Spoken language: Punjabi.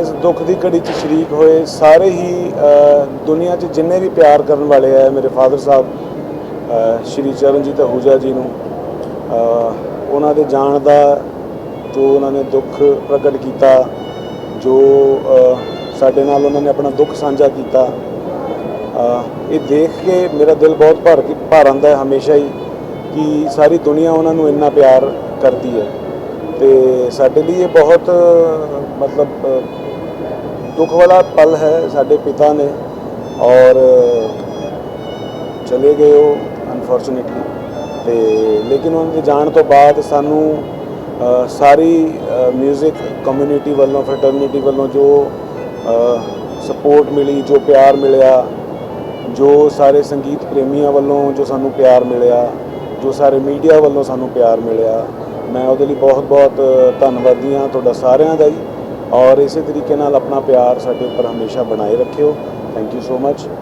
ਇਸ ਦੁੱਖ ਦੀ ਘੜੀ 'ਚ ਸ਼ਰੀਕ ਹੋਏ, ਸਾਰੇ ਹੀ ਦੁਨੀਆ 'ਚ ਜਿੰਨੇ ਵੀ ਪਿਆਰ ਕਰਨ ਵਾਲੇ ਆ, ਮੇਰੇ ਫਾਦਰ ਸਾਹਿਬ ਸ਼੍ਰੀ ਚਰਨਜੀਤ ਅਹੂਜਾ ਜੀ ਨੂੰ ਉਹਨਾਂ ਦੇ ਜਾਣ ਦਾ ਜੋ ਉਹਨਾਂ ਨੇ ਦੁੱਖ ਪ੍ਰਗਟ ਕੀਤਾ, ਜੋ ਸਾਡੇ ਨਾਲ ਉਹਨਾਂ ਨੇ ਆਪਣਾ ਦੁੱਖ ਸਾਂਝਾ ਕੀਤਾ ਇਹ ਦੇਖ ਕੇ ਮੇਰਾ ਦਿਲ ਬਹੁਤ ਭਰ ਕੇ, ਭਰ ਆਉਂਦਾ ਹੈ ਹਮੇਸ਼ਾ ਹੀ ਕਿ ਸਾਰੀ ਦੁਨੀਆ ਉਹਨਾਂ ਨੂੰ ਇੰਨਾ ਪਿਆਰ ਕਰਦੀ ਹੈ। ਤੇ ਸਾਡੇ ਲਈ ਇਹ ਬਹੁਤ, ਮਤਲਬ, ਦੁੱਖ ਵਾਲਾ ਪਲ ਹੈ ਸਾਡੇ ਪਿਤਾ ਨੇ ਔਰ ਚਲੇ ਗਏ ਉਹ ਅਨਫੋਰਚੂਨੇਟਲੀ ਤੇ ਲੇਕਿਨ ਉਹਨਾਂ ਦੇ ਜਾਣ ਤੋਂ ਬਾਅਦ ਸਾਨੂੰ ਸਾਰੀ 뮤직 ਕਮਿਊਨਿਟੀ ਵੱਲੋਂ ਫਰਟਰਨਿਟੀ ਵੱਲੋਂ ਜੋ ਸਪੋਰਟ ਮਿਲੀ, ਜੋ ਪਿਆਰ ਮਿਲਿਆ, ਜੋ ਸਾਰੇ ਸੰਗੀਤ ਪ੍ਰੇਮੀਆਂ ਵੱਲੋਂ ਜੋ ਸਾਨੂੰ ਪਿਆਰ ਮਿਲਿਆ, ਜੋ ਸਾਰੇ ਮੀਡੀਆ ਵੱਲੋਂ ਸਾਨੂੰ ਪਿਆਰ ਮਿਲਿਆ ਮੈਂ ਉਹਦੇ ਲਈ ਬਹੁਤ-ਬਹੁਤ ਧੰਨਵਾਦੀ ਹਾਂ ਤੁਹਾਡਾ ਸਾਰਿਆਂ ਦਾ ਹੀ ਔਰ ਇਸੇ ਤਰੀਕੇ ਨਾਲ ਆਪਣਾ ਪਿਆਰ ਸਾਡੇ ਉੱਪਰ ਹਮੇਸ਼ਾ ਬਣਾਏ ਰੱਖਿਓ। Thank you so much